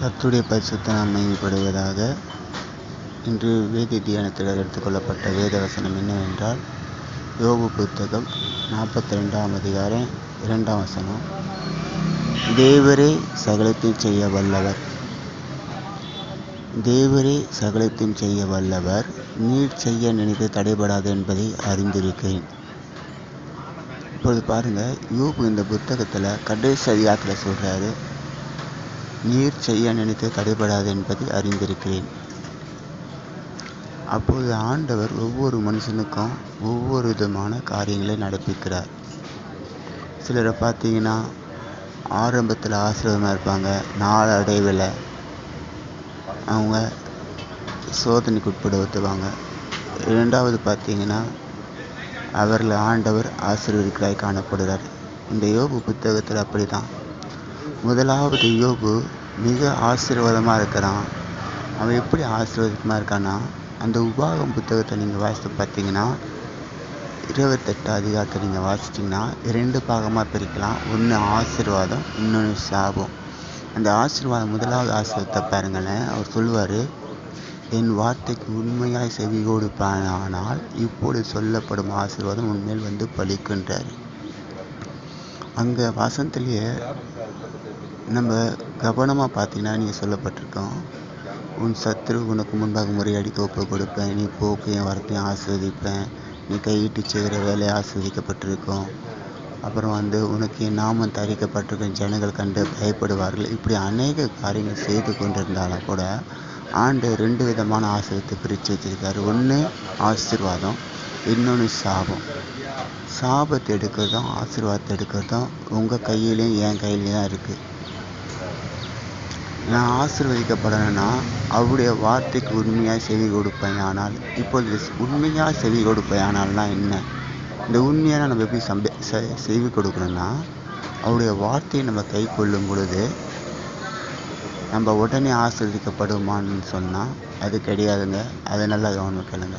கத்துடைய பரிசுத்த அமைப்படுவதாக இன்று வேதி தியானத்தில் எடுத்துக்கொள்ளப்பட்ட வேத வசனம் என்னவென்றால் யோபு புத்தகம் நாற்பத்தி ரெண்டாம் அதிகாரம் இரண்டாம் வசனம். தேவரே சகலத்தையும் செய்ய வல்லவர். தேவரே சகலத்தையும் செய்ய வல்லவர். நீர் செய்ய நினைத்து தடைபடாது என்பதை அறிந்திருக்கிறேன். இப்பொழுது பாருங்கள் யோபு இந்த புத்தகத்தில் கடைசி அதிகாரத்தில் சொல்கிறாரு நீர் செய்ய நினைத்து தடைபடாது என்பதை அறிந்திருக்கிறேன். அப்போது ஆண்டவர் ஒவ்வொரு மனுஷனுக்கும் ஒவ்வொரு விதமான காரியங்களை நடப்பிக்கிறார். சிலரை பார்த்தீங்கன்னா ஆரம்பத்தில் ஆசீர்வாதமாக இருப்பாங்க நாளடைவில் அவங்க சோதனைக்கு உட்படுத்துவாங்க இரண்டாவது பார்த்தீங்கன்னா அவர்களை ஆண்டவர் ஆசீர்வதிக்கலாய் காணப்படுகிறார் இந்த யோபு புத்தகத்தில் அப்படி தான் முதலாவது யோபு மிக ஆசீர்வாதமாக இருக்கிறான். அவன் எப்படி ஆசீர்வாதமாக இருக்கான்னா அந்த உபாகம் புத்தகத்தை நீங்கள் வாசித்து பார்த்தீங்கன்னா இருபத்தெட்டு அதிகாரத்தை நீங்கள் வாசிச்சிங்கன்னா ரெண்டு பாகமாக பிரிக்கலாம். ஒன்று ஆசீர்வாதம் இன்னொன்று சாபம். அந்த ஆசீர்வாதம் முதலாவது ஆசீர்வாதத்தை பாருங்களேன். அவர் சொல்லுவார் என் வார்த்தைக்கு உண்மையாய் செவி கொடுப்பானால் இப்போது சொல்லப்படும் ஆசீர்வாதம் உண்மையில் வந்து பலிக்கின்றார் அங்கே வசனத்திலேயே நம்ம கவனமாக பார்த்தீங்கன்னா நீங்கள் சொல்லப்பட்டிருக்கோம். உன் சத்ரு உனக்கு முன்பாக முறையடிக்க ஒப்பு கொடுப்பேன். நீ போக்கையும் வரத்தையும் ஆஸ்வதிப்பேன். நீ கையிட்டு செய்கிற வேலையை ஆஸ்வதிக்கப்பட்டிருக்கோம். அப்புறம் வந்து உனக்கு என் நாமம் தரிக்கப்பட்டிருக்கும் ஜனங்கள் கண்டு பயப்படுவார்கள். இப்படி அநேக காரியங்கள் செய்து கொண்டிருந்தாலும் கூட ஆண்டு ரெண்டு விதமான ஆசிரியத்தை பிரித்து வச்சுருக்காரு. ஒன்று ஆசீர்வாதம் இன்னொன்று சாபம். சாபத்தை எடுக்கிறதும் ஆசீர்வாதத்தை எடுக்கிறதும் உங்கள் கையிலையும் என் கையிலையும் தான் இருக்குது நான் ஆசிர்வதிக்கப்படணும்னா அவருடைய வார்த்தைக்கு உண்மையாக செவி கொடுப்பேன். ஆனால் இப்பொழுது உண்மையாக செவி கொடுப்பேன் ஆனால்னா என்ன? இந்த உண்மையாக நம்ம எப்படி சம்பே செவி கொடுக்கணும்னா அவருடைய வார்த்தையை நம்ம கை கொள்ளும் பொழுது நம்ம உடனே ஆசிர்வதிக்கப்படுமான்னு சொன்னால் அது கிடையாதுங்க. அதை நல்லா கவனம் கேளுங்க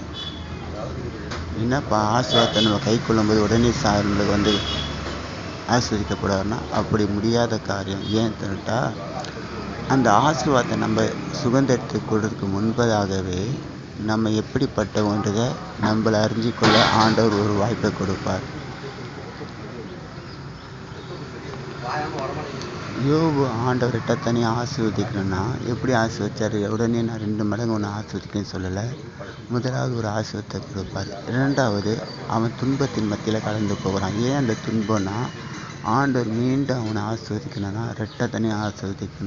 என்னப்பா ஆசீர்வாதத்தை நம்ம கை கொள்ளும்போது உடனே சா நம்மளுக்கு வந்து ஆஸ்வதிக்கப்படுவார்னா அப்படி முடியாத காரியம். ஏன் தெரிட்டா அந்த ஆசீர்வாதத்தை நம்ம சுதந்திரத்தை கொடுறதுக்கு முன்பதாகவே நம்ம எப்படிப்பட்டவன்றதை நம்மளை அறிஞ்சிக்கொள்ள ஆண்டவர் ஒரு வாய்ப்பை கொடுப்பார். யோபு ஆண்டவர்கிட்ட தனியாக ஆசீர்வதிக்கணும்னா எப்படி ஆசீர்வச்சார் உடனே நான் ரெண்டு மடங்கு ஒன்று ஆசீர்வதிக்கன்னு சொல்லலை. முதலாவது ஒரு ஆசீர்வத்தை கொடுப்பார். இரண்டாவது அவன் துன்பத்தின் மத்தியில் கலந்து போகிறான். ஏன் அந்த துன்பம்னா ஆண்டவர் மீண்டும் அவனை ஆசீர்வதிக்கணும்னா ரெட்டை தனியாக ஆசீர்வதிக்கணும்.